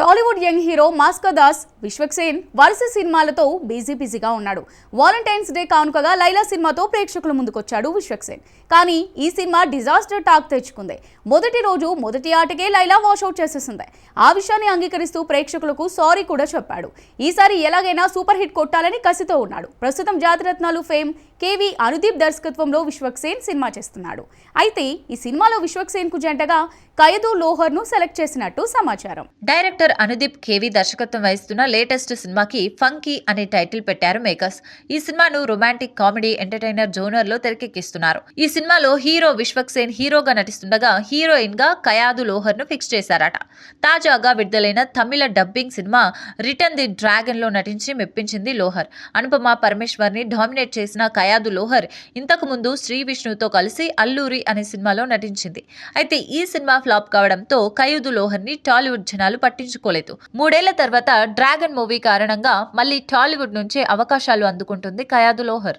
Tollywood young hero మాస్కర్ దాస్ విశ్వక్సేన్ వరుస సినిమాలతో బిజీ బిజీగా ఉన్నాడు. వాలంటైన్స్ డే కానుకగా లైలా సినిమాతో ప్రేక్షకుల ముందుకొచ్చాడు విశ్వక్సేన్ కానీ ఈ సినిమా డిజాస్టర్ టాక్ తెచ్చుకుంది. మొదటి రోజు మొదటి ఆటకే లైలా వాషౌట్ చేసేసింది. ఆ విషయాన్ని అంగీకరిస్తూ ప్రేక్షకులకు సారీ కూడా చెప్పాడు. ఈసారి ఎలాగైనా సూపర్ హిట్ కొట్టాలని కసితో ఉన్నాడు. ప్రస్తుతం జాతిరత్నాలు ఫేమ్ కేవి అనుదీప్ దర్శకత్వంలో విశ్వక్సేన్ సినిమా చేస్తున్నాడు. అయితే ఈ సినిమాలో విశ్వక్సేన్కు జంటగా ఖయదు లోహర్ను సెలెక్ట్ చేసినట్టు సమాచారం. డైరెక్టర్ అనుదీప్ కేవి దర్శకత్వం వహిస్తున్న లేటెస్ట్ సినిమాకి ఫంకీ అనే టైటిల్ పెట్టారు మేకర్స్. ఈ సినిమాను రొమాంటిక్ కామెడీ ఎంటర్టైనర్ జోనర్లో తెరకెక్కిస్తున్నారు. ఈ సినిమాలో హీరో విశ్వక్సేన్ హీరోగా నటిస్తుండగా హీరోయిన్గా కయాదు లోహర్ను ఫిక్స్ చేశారట. తాజాగా విడుదలైన తమిళ డబ్బింగ్ సినిమా రిటర్న్ ది డ్రాగన్లో నటించి మెప్పించింది లోహర్. అనుపమ పరమేశ్వర్ని డామినేట్ చేసిన కయాదు లోహర్ ఇంతకు ముందు శ్రీ విష్ణుతో కలిసి అల్లూరి అనే సినిమాలో నటించింది. అయితే ఈ సినిమా ఫ్లాప్ కావడంతో కయూదు లోహర్ని టాలీవుడ్ జనాలు దక్కించుకోలేదు మూడేళ్ళ తర్వాత డ్రాగన్ మూవీ కారణంగా మళ్ళీ టాలీవుడ్ నుంచే అవకాశాలు అందుకుంటుంది కయాదు లోహర్.